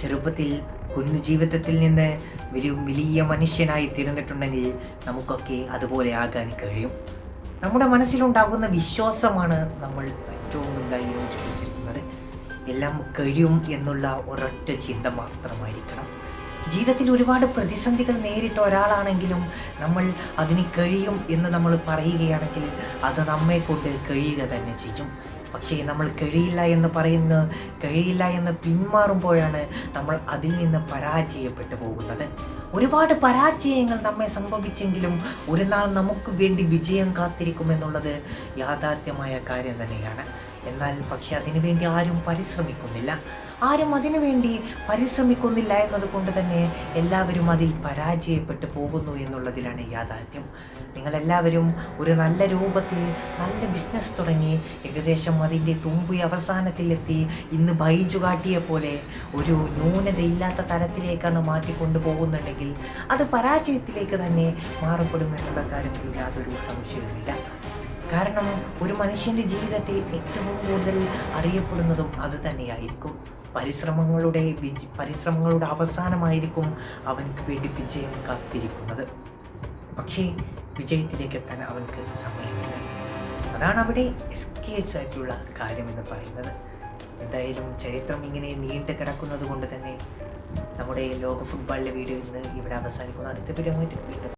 ചെറുപ്പത്തിൽ കുഞ്ഞു ജീവിതത്തിൽ നിന്ന് വലിയ വലിയ മനുഷ്യനായി തീർന്നിട്ടുണ്ടെങ്കിൽ നമുക്കൊക്കെ അതുപോലെ ആകാൻ കഴിയും. നമ്മുടെ മനസ്സിലുണ്ടാകുന്ന വിശ്വാസമാണ് നമ്മൾ ഏറ്റവും നന്നായി യോജിപ്പിച്ചിരിക്കുന്നത്. എല്ലാം കഴിയും എന്നുള്ള ഒരൊറ്റ ചിന്ത മാത്രമായിരിക്കണം. ജീവിതത്തിൽ ഒരുപാട് പ്രതിസന്ധികൾ നേരിട്ട ഒരാളാണെങ്കിലും നമ്മൾ അതിന് കഴിയും എന്ന് നമ്മൾ പറയുകയാണെങ്കിൽ അത് നമ്മെ കൊണ്ട് കഴിയുക തന്നെ ചെയ്യും. പക്ഷേ നമ്മൾ കഴിയില്ല എന്ന് പറയുന്ന കഴിയില്ല എന്ന് പിന്മാറുമ്പോഴാണ് നമ്മൾ അതിൽ നിന്ന് പരാജയപ്പെട്ടു പോകുന്നത്. ഒരുപാട് പരാജയങ്ങൾ നമ്മെ സംഭവിച്ചെങ്കിലും ഒരു നാൾ നമുക്ക് വേണ്ടി വിജയം കാത്തിരിക്കുമെന്നുള്ളത് യാഥാർത്ഥ്യമായ കാര്യം തന്നെയാണ്. എന്നാൽ പക്ഷെ അതിനുവേണ്ടി ആരും പരിശ്രമിക്കുന്നില്ല. ആരും അതിനു വേണ്ടി പരിശ്രമിക്കുന്നില്ല എന്നതുകൊണ്ട് തന്നെ എല്ലാവരും അതിൽ പരാജയപ്പെട്ടു പോകുന്നു എന്നുള്ളതിലാണ് യാഥാർത്ഥ്യം. നിങ്ങളെല്ലാവരും ഒരു നല്ല രൂപത്തിൽ നല്ല ബിസിനസ് തുടങ്ങി ഏകദേശം അതിന്റെ തുമ്പി അവസാനത്തിലെത്തി ഇന്ന് ബൈജു കാട്ടിയ പോലെ ഒരു ന്യൂനതയില്ലാത്ത തലത്തിലേക്കാണ് മാറ്റിക്കൊണ്ടു പോകുന്നുണ്ടെങ്കിൽ അത് പരാജയത്തിലേക്ക് തന്നെ മാറപ്പെടുമെന്നുള്ള കാര്യത്തിൽ യാതൊരു സംശയവുമില്ല. കാരണം ഒരു മനുഷ്യന്റെ ജീവിതത്തിൽ ഏറ്റവും കൂടുതൽ അറിയപ്പെടുന്നതും അത് തന്നെയായിരിക്കും. പരിശ്രമങ്ങളുടെ പരിശ്രമങ്ങളുടെ അവസാനമായിരിക്കും അവനക്ക് വേണ്ടി വിജയം കാത്തിരിക്കുന്നത്. പക്ഷേ വിജയത്തിലേക്ക് എത്താൻ അവൻക്ക് സമയമില്ല. അതാണ് അവിടെ എസ്കേസ് ആയിട്ടുള്ള കാര്യമെന്ന് പറയുന്നത്. എന്തായാലും ചരിത്രം ഇങ്ങനെ നീണ്ടു കിടക്കുന്നത് കൊണ്ട് തന്നെ നമ്മുടെ ലോക ഫുട്ബോളിലെ വീഡിയോ ഇന്ന് ഇവിടെ അവസാനിക്കുന്നു. അടുത്ത വീഡിയോ